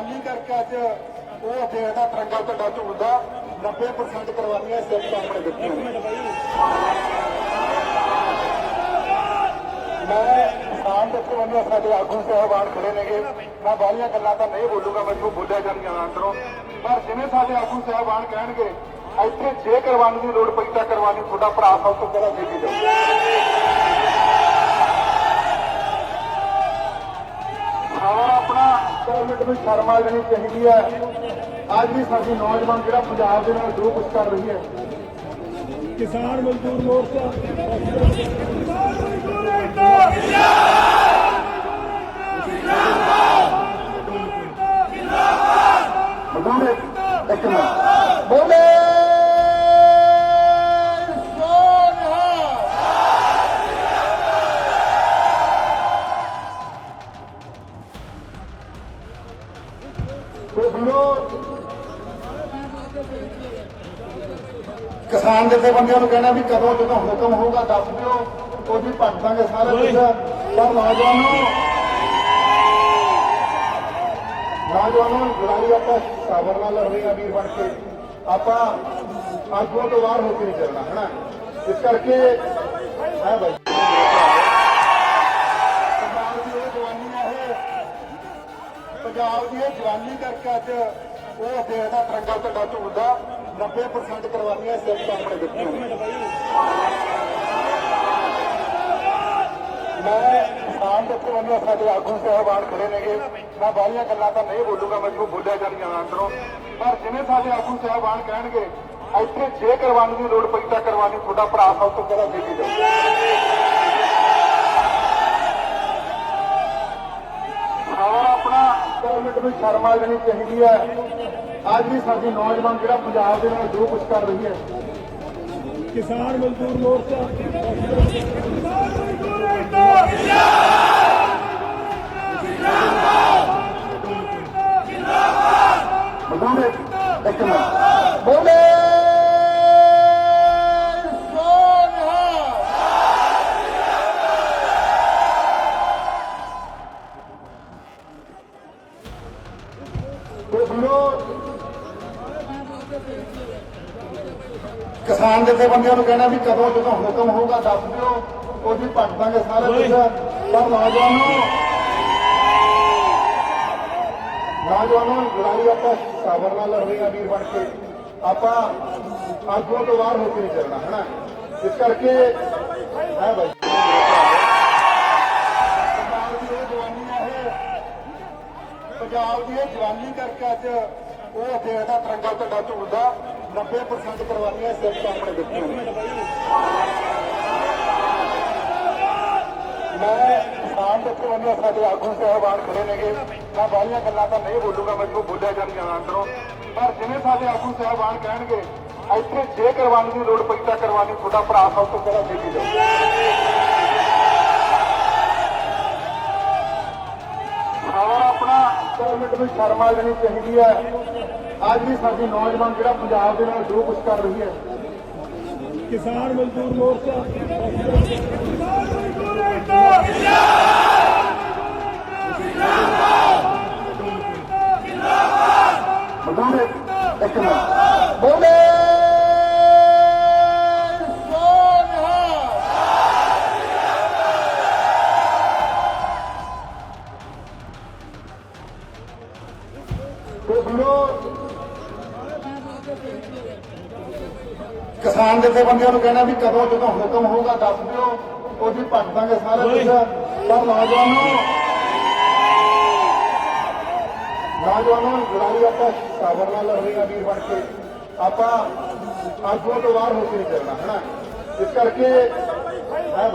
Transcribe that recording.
ਜਵਾਨੀ ਕਰਕੇ ਅੱਜ ਉਹ ਦੇਸ਼ ਦਾ ਤਿਰੰਗਾ ਝੰਡਾ ਝੂਲਦਾ 90% ਕੁਰਬਾਨੀਆਂ ਸਿਰ ਸਾਹਮਣੇ ਦਿੱਤੀਆਂ ਮੈਂ ਕਿਸਾਨ ਦੇ ਕੋਲੋਂ ਸਾਡੇ ਆਗੂ ਸਾਹਿਬਾਨ ਖੜੇ ਨੇਗੇ, ਮੈਂ ਬਾਹਲੀਆਂ ਗੱਲਾਂ ਤਾਂ ਨਹੀਂ ਬੋਲੂਗਾ, ਮੈਨੂੰ ਬੋਲਿਆ ਜਾਂਦੀਆਂ ਅੰਦਰੋਂ। ਪਰ ਜਿਵੇਂ ਸਾਡੇ ਆਗੂ ਸਾਹਿਬਾਨ ਕਹਿਣਗੇ, ਇੱਥੇ ਜੇ ਕੁਰਬਾਨੀ ਦੀ ਲੋੜ ਪਈ ਤਾਂ ਕੁਰਬਾਨੀ ਤੁਹਾਡਾ ਭਰਾ ਸਭ ਤੋਂ ਪਹਿਲਾਂ ਦੇ ਕੇ ਜਾਊ ਔਰ ਆਪਣਾ ਗਵਰਨਮੈਂਟ ਨੂੰ ਸ਼ਰਮ ਆ ਲੈਣੀ ਚਾਹੀਦੀ ਹੈ। ਅੱਜ ਵੀ ਸਾਡੀ ਨੌਜਵਾਨ ਜਿਹੜਾ ਪੰਜਾਬ ਦੇ ਨਾਲ ਜੋ ਕੁਝ ਕਰ ਰਹੀ ਹੈ। ਕਿਸਾਨ ਮਜ਼ਦੂਰ ਮੋਰਚਾ। ਕਿਸਾਨ ਜਥੇਬੰਦੀਆਂ ਨੂੰ ਕਹਿਣਾ ਵੀ ਕਦੋਂ ਜਦੋਂ ਹੁਕਮ ਹੋਊਗਾ ਦੱਸ ਦਿਓ। ਉਹਦੀ ਭੱਜ ਦਾਂਗੇ ਸਾਰਾ ਕੁਝ ਪਰ ਨੌਜਵਾਨੋ ਨੌਜਵਾਨੋ ਲੜਾਈ ਆਪਾਂ ਸਾਬਰ ਨਾਲ ਲੜ ਰਹੇ ਆ ਵੀਰ ਬਣ ਕੇ। ਆਪਾਂ ਆਗੂਆਂ ਤੋਂ ਬਾਹਰ ਹੋ ਕੇ ਨਹੀਂ ਚੱਲਣਾ ਹਨਾ? ਇਸ ਕਰਕੇ ਹੈ ਦੀ ਇਹ। ਪੰਜਾਬ ਦੀ ਇਹ ਜਵਾਨੀ ਕਰਕੇ ਅੱਜ ਉਹ ਦੇਸ਼ ਦਾ ਤਿਰੰਗਾ ਝੰਡਾ ਝੂਲਦਾ 90% ਕੁਰਬਾਨੀਆਂ ਸਿਰ ਸਾਹਮਣੇ ਦਿੱਤੀਆਂ ਨੇ। ਮੈਂ ਕਿਸਾਨ ਦੇ ਕੋਲੋਂ ਸਾਡੇ ਆਗੂ ਸਾਹਿਬਾਨ ਖੜੇ ਨੇਗੇ। ਮੈਂ ਬਾਹਲੀਆਂ ਗੱਲਾਂ ਤਾਂ ਨਹੀਂ ਬੋਲੂਗਾ ਮੈਨੂੰ ਬੋਲਿਆ ਜਾਂਦੀਆਂ ਨੇ ਅੰਦਰੋਂ। ਪਰ ਜਿਵੇਂ ਸਾਡੇ ਆਗੂ ਸਾਹਿਬਾਨ ਕਹਿਣਗੇ, ਇੱਥੇ ਜੇ ਕੁਰਬਾਨੀ ਦੀ ਲੋੜ ਪਈ ਤਾਂ ਕਰਵਾਉਣੀ, ਤੁਹਾਡਾ ਭਰਾ ਸਭ ਤੋਂ ਪਹਿਲਾਂ ਦੇ ਕੇ ਜਾਊ। ਗਵਰਨਮੈਂਟ ਨੂੰ ਸ਼ਰਮ ਆ ਲੈਣੀ ਚਾਹੀਦੀ ਹੈ। ਅੱਜ ਵੀ ਸਾਡੀ ਨੌਜਵਾਨ ਜਿਹੜਾ ਪੰਜਾਬ ਦੇ ਨਾਲ ਜੋ ਕੁਝ ਕਰ ਰਹੀ ਹੈ। ਕਿਸਾਨ ਮਜ਼ਦੂਰ ਮੋਰਚਾ। ਬੋਲੇ। ਇੱਕ ਮਿੰਟ। ਬੋਲੇ। ਕਿਸਾਨ ਜਥੇਬੰਦੀਆਂ ਨੂੰ ਕਹਿਣਾ ਵੀ ਕਦੋਂ ਜਦੋਂ ਹੁਕਮ ਹੋਊਗਾ ਦੱਸ ਦਿਓ। ਉਹਦੀ ਭੱਜ ਦਾਂਗੇ ਸਾਰਾ ਕੁਝ ਪਰ ਨੌਜਵਾਨੋ ਨੌਜਵਾਨੋ ਲੜਾਈ ਆਪਾਂ ਸਾਬਰ ਨਾਲ ਲੜ ਰਹੇ ਆ ਵੀਰ ਬਣ ਕੇ। ਆਪਾਂ ਆਗੂਆਂ ਤੋਂ ਬਾਹਰ ਹੋ ਕੇ ਨਹੀਂ ਚੱਲਣਾ ਹਨਾ? ਇਸ ਕਰਕੇ ਹੈ ਦੀ ਹੈ ਇਹ। ਪੰਜਾਬ ਦੀ ਇਹ ਜਵਾਨੀ ਕਰਕੇ ਅੱਜ ਉਹ ਦੇਸ਼ ਇਹਦਾ ਤਿਰੰਗਾ ਝੰਡਾ ਝੂਲਦਾ 90% ਕੁਰਬਾਨੀਆਂ ਸਿਰ ਸਾਹਮਣੇ ਦਿੱਤੀਆਂ ਮੈਂ ਕਿਸਾਨ ਦੇ ਕੋਲੋਂ ਸਾਡੇ ਆਗੂ ਸਾਹਿਬਾਨ ਖੜੇ ਨੇਗੇ। ਮੈਂ ਬਾਹਲੀਆਂ ਗੱਲਾਂ ਤਾਂ ਨਹੀਂ ਬੋਲੂਗਾ, ਮੈਨੂੰ ਬੋਲਿਆ ਜਾਂਦੀਆਂ ਅੰਦਰੋਂ। ਪਰ ਜਿਵੇਂ ਸਾਡੇ ਆਗੂ ਸਾਹਿਬਾਨ ਕਹਿਣਗੇ, ਇੱਥੇ ਜੇ ਕੁਰਬਾਨੀ ਦੀ ਲੋੜ ਪਈ ਤਾਂ ਕੁਰਬਾਨੀ ਤੁਹਾਡਾ ਭਰਾ ਸਭ ਤੋਂ ਪਹਿਲਾਂ ਦੇ ਕੇ ਜਾਊ ਔਰ ਆਪਣਾ ਗਵਰਨਮੈਂਟ ਨੂੰ ਸ਼ਰਮ ਆ ਲੈਣੀ ਚਾਹੀਦੀ ਹੈ। ਅੱਜ ਵੀ ਸਾਡੀ ਨੌਜਵਾਨ ਜਿਹੜਾ ਪੰਜਾਬ ਦੇ ਨਾਲ ਜੋ ਕੁਝ ਕਰ ਰਹੀ ਹੈ। ਕਿਸਾਨ ਮਜ਼ਦੂਰ ਮੋਰਚਾ। ਤੇ ਵੀਰੋ ਕਿਸਾਨ ਜਥੇਬੰਦੀਆਂ ਨੂੰ ਕਹਿਣਾ ਵੀ ਕਦੋਂ ਜਦੋਂ ਹੁਕਮ ਹੋਊਗਾ ਦੱਸ ਦਿਓ। ਉਹਦੀ ਭੱਜ ਦਾਂਗੇ ਸਾਰਾ ਕੁਝ ਪਰ ਨੌਜਵਾਨੋ ਨੌਜਵਾਨੋ ਲੜਾਈ ਆਪਾਂ ਸਾਬਰ ਨਾਲ ਲੜ ਰਹੇ ਆ ਵੀਰ ਬਣ ਕੇ। ਆਪਾਂ ਆਗੂਆਂ ਤੋਂ ਬਾਹਰ ਹੋ ਕੇ ਚੱਲਣਾ ਹਨਾ? ਇਸ ਕਰਕੇ ਹੈ ਬਾਈ?